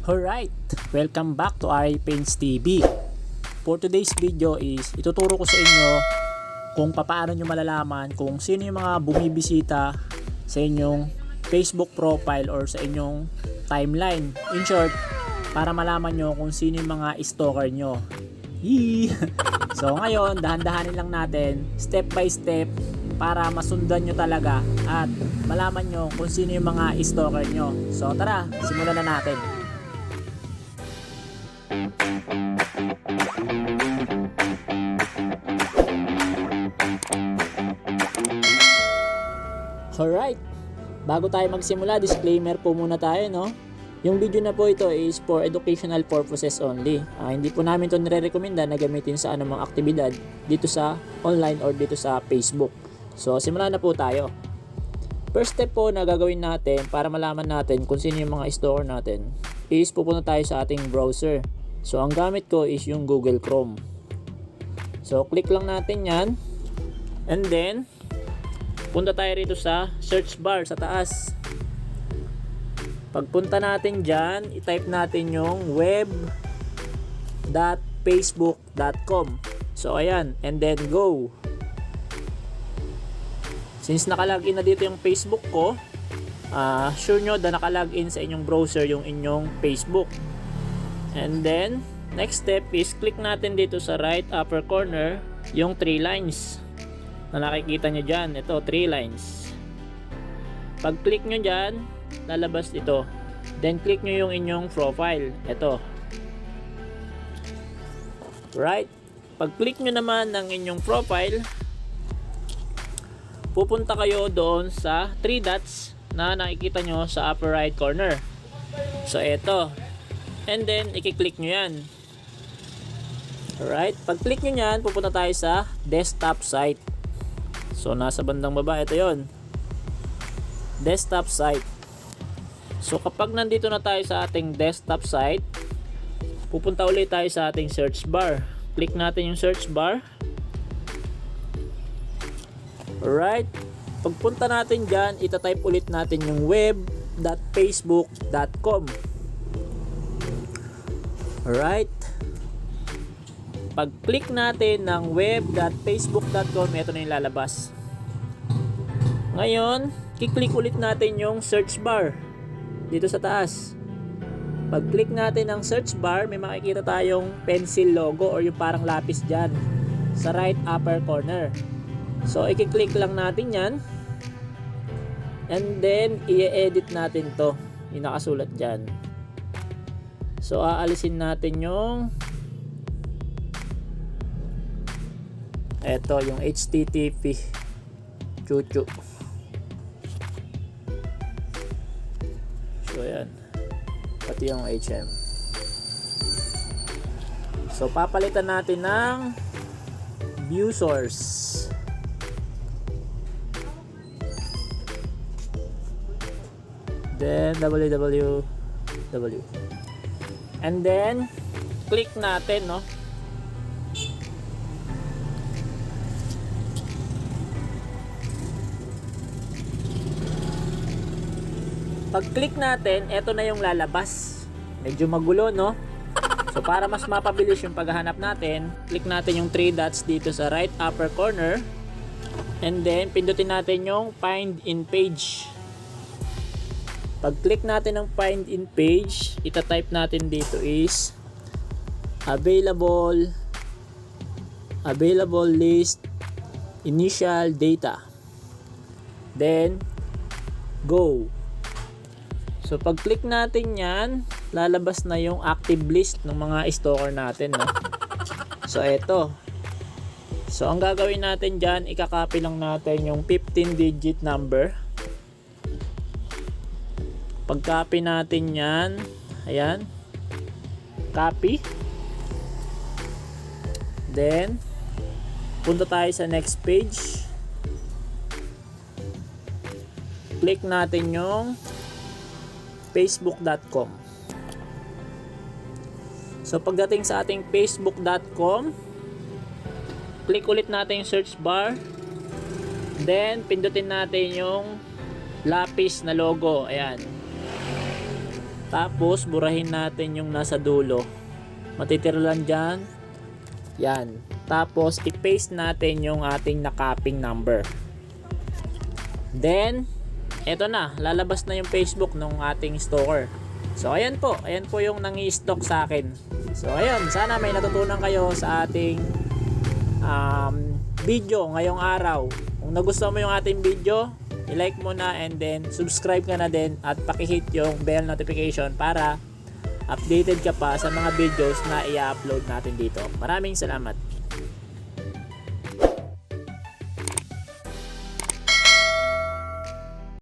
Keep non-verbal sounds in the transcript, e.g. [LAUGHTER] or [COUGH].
Alright, welcome back to RA Paints TV. For today's video is ituturo ko sa inyo kung paano nyo malalaman kung sino yung mga bumibisita sa inyong Facebook profile or sa inyong timeline. In short, para malaman nyo kung sino yung mga stalker nyo. Yee! [LAUGHS] so ngayon, dahan-dahanin lang natin, step by step, para masundan nyo talaga at malaman nyo kung sino yung mga stalker nyo. So tara, simulan na natin. Alright, bago tayo magsimula, disclaimer po muna tayo, no? Yung video na po ito is for educational purposes only. Ah, hindi po namin ito nire-recommenda na gamitin sa anumang aktibidad dito sa online or dito sa Facebook. So, simulan na po tayo. First step po na gagawin natin para malaman natin kung sino yung mga stalker natin is pupunta tayo sa ating browser. So, ang gamit ko is yung Google Chrome. So, click lang natin yan. And then, punta tayo rito sa search bar sa taas. Pagpunta natin dyan, itype natin yung web.facebook.com. So, ayan. And then, go. Since nakalagin na dito yung Facebook ko, ah sure nyo na nakalagin sa inyong browser yung inyong Facebook. And then, next step is click natin dito sa right upper corner yung three lines na nakikita nyo dyan. Ito, three lines. Pag click nyo dyan, lalabas ito. Then click nyo yung inyong profile. Ito. Right? Pag click nyo naman ng inyong profile, pupunta kayo doon sa three dots na nakikita nyo sa upper right corner. So, ito. And then, i-click nyo yan. Alright? Pag click nyo yan, pupunta tayo sa desktop site. So, nasa bandang baba, ito yon Desktop site. So, kapag nandito na tayo sa ating desktop site, pupunta ulit tayo sa ating search bar. Click natin yung search bar. Alright. Pagpunta natin dyan, itatype ulit natin yung web.facebook.com. Alright. Pag-click natin ng web.facebook.com, ito na yung lalabas. Ngayon, kiklik ulit natin yung search bar dito sa taas. Pag-click natin ng search bar, may makikita tayong pencil logo or yung parang lapis dyan sa right upper corner. So, i-click lang natin yan. And then, i-edit natin to. Yung nakasulat dyan. So, aalisin natin yung eto, yung HTTP chuchu. So, ayan. Pati yung HM. So, papalitan natin ng view source. Then, www. And then, click natin, no? Pag-click natin, eto na yung lalabas. Medyo magulo, no? So, para mas mapabilis yung paghahanap natin, click natin yung three dots dito sa right upper corner. And then, pindutin natin yung find in page. Pag-click natin ng find in page, itatype natin dito is available available list initial data. Then, go. So, pag-click natin yan, lalabas na yung active list ng mga stalker natin. No? So, eto. So, ang gagawin natin dyan, ikakopy lang natin yung 15-digit number. Pag-copy natin yan, ayan, copy. Then, punta tayo sa next page. Click natin yung facebook.com. So pagdating sa ating facebook.com, click ulit natin yung search bar. Then pindutin natin yung lapis na logo. Ayan. Tapos, burahin natin yung nasa dulo. Matitira lang dyan. Yan. Tapos, i-paste natin yung ating nakaping number. Then, eto na. Lalabas na yung Facebook ng ating stalker. So, ayan po. Ayan po yung nangi-stock sa akin. So, ayun. Sana may natutunan kayo sa ating um, video ngayong araw. Kung nagustuhan mo yung ating video, i-like mo na and then subscribe ka na din at pakihit yung bell notification para updated ka pa sa mga videos na i-upload natin dito. Maraming salamat.